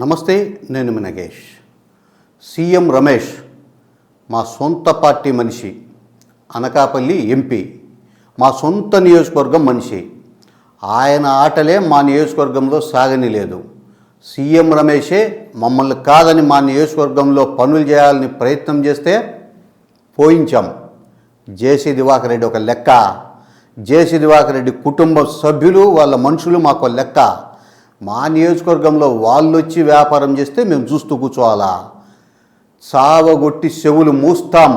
నమస్తే నేను మీ నగేష్. సీఎం రమేష్ మా సొంత పార్టీ మనిషి అనకాపల్లి ఎంపీ మా సొంత నియోజకవర్గం మనిషి. ఆయన ఆటలే మా నియోజకవర్గంలో సాగని లేదు సీఎం రమేషే మమ్మల్ని కాదని మా నియోజకవర్గంలో పనులు చేయాలని ప్రయత్నం చేస్తే పోయించాం. జేసీ దివాకర్ రెడ్డి ఒక లెక్క. జేసీ దివాకర్ రెడ్డి కుటుంబ సభ్యులు వాళ్ళ మనుషులు మాకు లెక్క. మా నియోజకవర్గంలో వాళ్ళు వచ్చి వ్యాపారం చేస్తే మేము చూస్తూ కూర్చోవాలా? సావగొట్టి చెవులు మూస్తాం.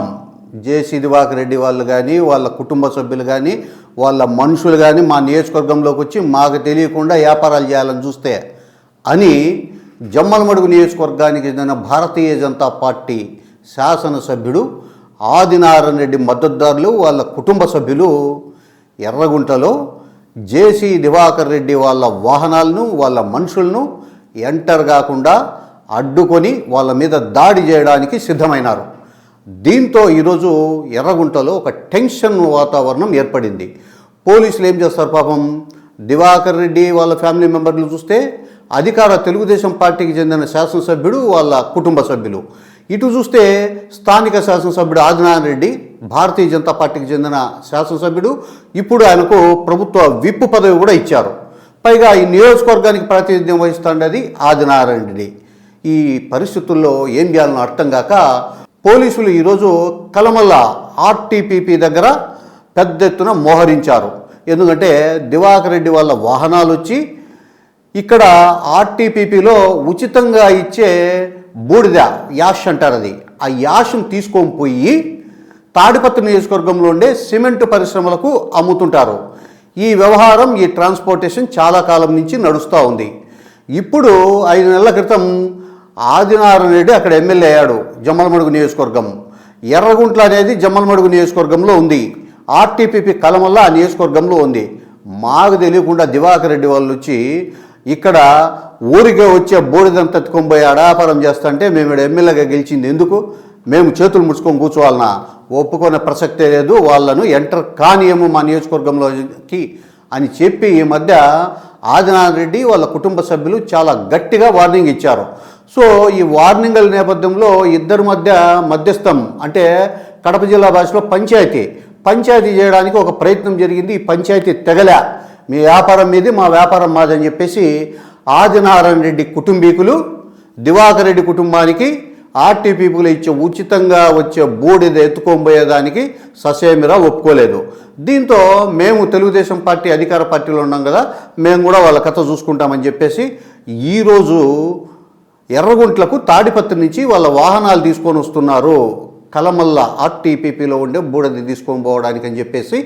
జేసీ దివాకర్ రెడ్డి వాళ్ళు కానీ వాళ్ళ కుటుంబ సభ్యులు కానీ వాళ్ళ మనుషులు కానీ మా నియోజకవర్గంలోకి వచ్చి మాకు తెలియకుండా వ్యాపారాలు చేయాలని చూస్తే అని జమ్మలమడుగు నియోజకవర్గానికి చెందిన భారతీయ జనతా పార్టీ శాసనసభ్యుడు ఆదినారాయణ రెడ్డి మద్దతుదారులు వాళ్ళ కుటుంబ సభ్యులు ఎర్రగుంటలో జేసీ దివాకర్ రెడ్డి వాళ్ళ వాహనాలను వాళ్ళ మనుషులను ఎంటర్ కాకుండా అడ్డుకొని వాళ్ళ మీద దాడి చేయడానికి సిద్ధమైనారు. దీంతో ఈరోజు ఎర్రగుంటలో ఒక టెన్షన్ వాతావరణం ఏర్పడింది. పోలీసులు ఏం చేస్తారు పాపం? దివాకర్ రెడ్డి వాళ్ళ ఫ్యామిలీ మెంబర్లు చూస్తే అధికార తెలుగుదేశం పార్టీకి చెందిన శాసనసభ్యుడు వాళ్ళ కుటుంబ సభ్యులు. ఇటు చూస్తే స్థానిక శాసనసభ్యుడు ఆదినారాయణ రెడ్డి భారతీయ జనతా పార్టీకి చెందిన శాసనసభ్యుడు ఇప్పుడు ఆయనకు ప్రభుత్వ విప్పు పదవి కూడా ఇచ్చారు. పైగా ఈ నియోజకవర్గానికి ప్రాతినిధ్యం వహిస్తుండేది ఆదినారాయణ రెడ్డి. ఈ పరిస్థితుల్లో ఏం చేయాలనో అర్థం కాక పోలీసులు ఈరోజు కలమల్ల ఆర్టీపీపీ దగ్గర పెద్ద ఎత్తున మోహరించారు. ఎందుకంటే దివాకర్ రెడ్డి వాళ్ళ వాహనాలు వచ్చి ఇక్కడ ఆర్టీపీపీలో ఉచితంగా ఇచ్చే బూడిద యాష్ అంటారు అది. ఆ యాష్ను తీసుకొని పోయి తాడిపత్రి నియోజకవర్గంలో ఉండే సిమెంట్ పరిశ్రమలకు అమ్ముతుంటారు. ఈ వ్యవహారం ఈ ట్రాన్స్పోర్టేషన్ చాలా కాలం నుంచి నడుస్తూ ఉంది. ఇప్పుడు ఐదు నెలల క్రితం ఆదినారాయణ రెడ్డి అక్కడ ఎమ్మెల్యే అయ్యాడు జమ్మలమడుగు నియోజకవర్గం. ఎర్రగుంట్ల అనేది జమ్మలమడుగు నియోజకవర్గంలో ఉంది. ఆర్టీపీపీ కలమల్ల ఆ నియోజకవర్గంలో ఉంది. మాకు తెలియకుండా దివాకర్ రెడ్డి వాళ్ళు వచ్చి ఇక్కడ ఊరికే వచ్చే బూడిదంతా ఎత్తుకొని పోయి అడాపారం చేస్తుంటే మేము ఇక్కడ ఎమ్మెల్యేగా గెలిచింది ఎందుకు? మేము చేతులు ముడుచుకొని కూర్చోవాలన్నా ఒప్పుకునే ప్రసక్తే లేదు. వాళ్ళను ఎంటర్ కానియము మా నియోజకవర్గంలోకి అని చెప్పి ఈ మధ్య ఆదినారాయణ రెడ్డి వాళ్ళ కుటుంబ సభ్యులు చాలా గట్టిగా వార్నింగ్ ఇచ్చారు. సో ఈ వార్నింగ్ల నేపథ్యంలో ఇద్దరి మధ్య మధ్యస్థం అంటే కడప జిల్లా భాషలో పంచాయతీ. పంచాయతీ చేయడానికి ఒక ప్రయత్నం జరిగింది. ఈ పంచాయతీ తెగలే. మీ వ్యాపారం మీది మా వ్యాపారం మాది అని చెప్పేసి ఆదినారాయణ రెడ్డి కుటుంబీకులు దివాకర్ రెడ్డి కుటుంబానికి ఆర్టీ పీపుల్ ఇచ్చే ఉచితంగా వచ్చే బూడిద ఎత్తుకోబోయేదానికి ససేమిరా ఒప్పుకోలేదు. దీంతో మేము తెలుగుదేశం పార్టీ అధికార పార్టీలో ఉన్నాం కదా మేము కూడా వాళ్ళ కథ చూసుకుంటామని చెప్పేసి ఈరోజు ఎర్రగుంట్లకు తాడిపత్రి నుంచి వాళ్ళ వాహనాలు తీసుకొని వస్తున్నారు కలమల్ల ఆర్టీపీపీలో ఉండే బూడని తీసుకొని పోవడానికి అని చెప్పేసి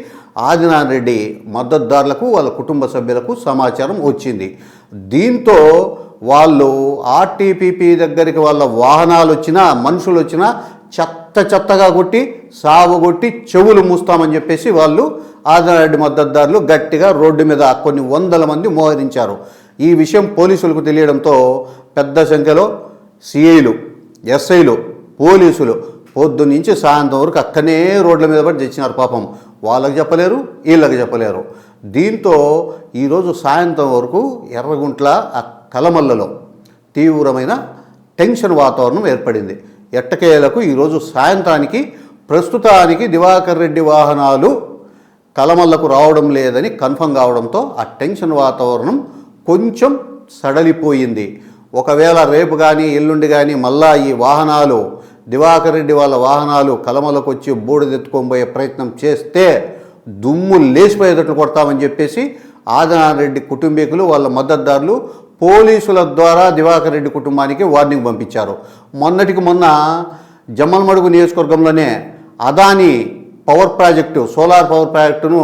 ఆదినారాయణ రెడ్డి మద్దతుదారులకు వాళ్ళ కుటుంబ సభ్యులకు సమాచారం వచ్చింది. దీంతో వాళ్ళు ఆర్టీపీపీ దగ్గరికి వాళ్ళ వాహనాలు వచ్చినా మనుషులు వచ్చినా చెత్త చెత్తగా కొట్టి సాగు కొట్టి చెవులు మూస్తామని చెప్పేసి వాళ్ళు ఆదినారెడ్డి మద్దతుదారులు గట్టిగా రోడ్డు మీద కొన్ని వందల మంది మోహరించారు. ఈ విషయం పోలీసులకు తెలియడంతో పెద్ద సంఖ్యలో సిఐలు ఎస్ఐలు పోలీసులు పొద్దు నుంచి సాయంత్రం వరకు అక్కడనే రోడ్ల మీద పడి తెచ్చినారు పాపం. వాళ్ళకి చెప్పలేరు వీళ్ళకి చెప్పలేరు. దీంతో ఈరోజు సాయంత్రం వరకు ఎర్రగుంట్ల ఆ కలమల్లలో తీవ్రమైన టెన్షన్ వాతావరణం ఏర్పడింది. ఎట్టకేలకు ఈరోజు సాయంత్రానికి ప్రస్తుతానికి దివాకర్ రెడ్డి వాహనాలు కలమల్లకు రావడం లేదని కన్ఫర్మ్ కావడంతో ఆ టెన్షన్ వాతావరణం కొంచెం సడలిపోయింది. ఒకవేళ రేపు కానీ ఎల్లుండి కానీ మళ్ళా ఈ వాహనాలు దివాకర్ రెడ్డి వాళ్ళ వాహనాలు కలమలకు వచ్చి ప్రయత్నం చేస్తే దుమ్ము లేచిపోయేటట్లు కొడతామని చెప్పేసి ఆదినారాయణ కుటుంబీకులు వాళ్ళ మద్దతుదారులు పోలీసుల ద్వారా దివాకర్ రెడ్డి కుటుంబానికి వార్నింగ్ పంపించారు. మొన్నటికి మొన్న జమ్మలమడుగు నియోజకవర్గంలోనే Adani power project solar power ప్రాజెక్టును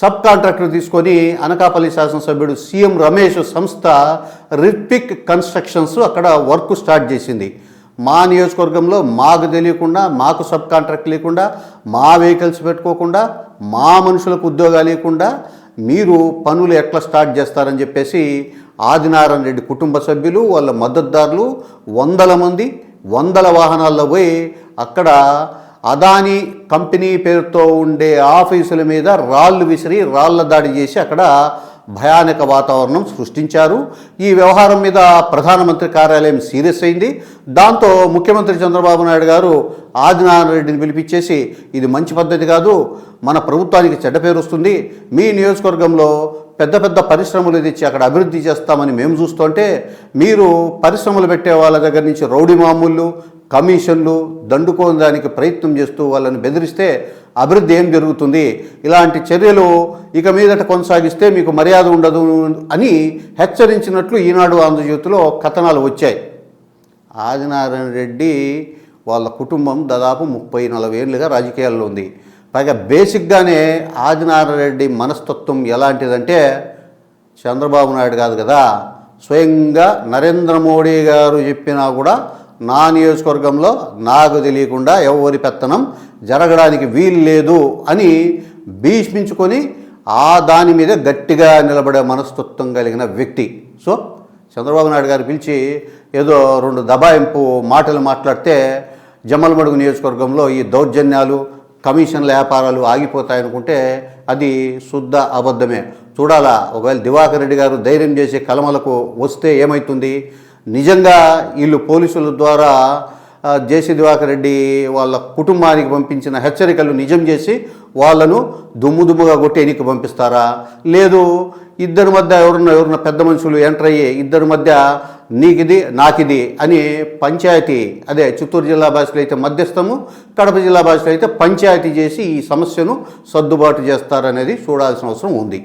సబ్ కాంట్రాక్టర్ తీసుకొని అనకాపల్లి శాసనసభ్యుడు సీఎం రమేష్ సంస్థ రిట్పిక్ కన్స్ట్రక్షన్స్ అక్కడ వర్క్ స్టార్ట్ చేసింది. మా నియోజకవర్గంలో మాకు తెలియకుండా మాకు సబ్ కాంట్రాక్ట్ లేకుండా మా వెహికల్స్ పెట్టుకోకుండా మా మనుషులకు ఉద్యోగాలు లేకుండా మీరు పనులు ఎట్లా స్టార్ట్ చేస్తారని చెప్పేసి ఆదినారాయణ రెడ్డి కుటుంబ సభ్యులు వాళ్ళ మద్దతుదారులు వందల మంది వందల వాహనాల్లో పోయి అక్కడ అదాని కంపెనీ పేరుతో ఉండే ఆఫీసుల మీద రాళ్ళు విసిరి రాళ్ళ దాడి చేసి అక్కడ భయానక వాతావరణం సృష్టించారు. ఈ వ్యవహారం మీద ప్రధానమంత్రి కార్యాలయం సీరియస్ అయింది. దాంతో ముఖ్యమంత్రి చంద్రబాబు నాయుడు గారు ఆదినారాయణ రెడ్డిని పిలిపించేసి ఇది మంచి పద్ధతి కాదు మన ప్రభుత్వానికి చెడ్డ పేరు వస్తుంది మీ నియోజకవర్గంలో పెద్ద పెద్ద పరిశ్రమలు తెచ్చి అక్కడ అభివృద్ధి చేస్తామని మేము చూస్తుంటే మీరు పరిశ్రమలు పెట్టే వాళ్ళ దగ్గర నుంచి రౌడీ మామూళ్ళు కమిషన్లు దండుకోవడానికి ప్రయత్నం చేస్తూ వాళ్ళని బెదిరిస్తే అభివృద్ధి ఏం జరుగుతుంది? ఇలాంటి చర్యలు ఇక మీదట కొనసాగిస్తే మీకు మర్యాద ఉండదు అని హెచ్చరించినట్లు ఈనాడు ఆంధ్రజ్యోతిలో కథనాలు వచ్చాయి. ఆదినారాయణ రెడ్డి వాళ్ళ కుటుంబం దాదాపు ముప్పై నలభై ఏళ్ళుగా రాజకీయాల్లో ఉంది. పైగా బేసిక్గానే ఆదినారాయణ రెడ్డి మనస్తత్వం ఎలాంటిదంటే చంద్రబాబు నాయుడు కాదు కదా స్వయంగా నరేంద్ర మోడీ గారు చెప్పినా కూడా నా నియోజకవర్గంలో నాకు తెలియకుండా ఎవరి పెత్తనం జరగడానికి వీలు లేదు అని భీష్మించుకొని ఆ దాని మీద గట్టిగా నిలబడే మనస్తత్వం కలిగిన వ్యక్తి. సో చంద్రబాబు నాయుడు గారు పిలిచి ఏదో రెండు దబాయింపు మాటలు మాట్లాడితే జమ్మలమడుగు నియోజకవర్గంలో ఈ దౌర్జన్యాలు కమిషన్ల వ్యాపారాలు ఆగిపోతాయనుకుంటే అది శుద్ధ అబద్ధమే. చూడాలా ఒకవేళ దివాకర్ రెడ్డి గారు ధైర్యం చేసే కలమలకు వస్తే ఏమవుతుంది నిజంగా వీళ్ళు పోలీసుల ద్వారా జేసి జేసీ దివాకర్ రెడ్డి వాళ్ళ కుటుంబానికి పంపించిన హెచ్చరికలు నిజం చేసి వాళ్ళను దుమ్ము దుమ్ముగా కొట్టి ఎన్నిక పంపిస్తారా? లేదు ఇద్దరి మధ్య ఎవరున్న ఎవరున్న పెద్ద మనుషులు ఎంటర్ అయ్యి ఇద్దరి మధ్య నీకిది నాకిది అని పంచాయతీ అదే చిత్తూరు జిల్లా భాషలో అయితే మధ్యస్థము కడప జిల్లా భాషలో అయితే పంచాయతీ చేసి ఈ సమస్యను సర్దుబాటు చేస్తారనేది చూడాల్సిన అవసరం ఉంది.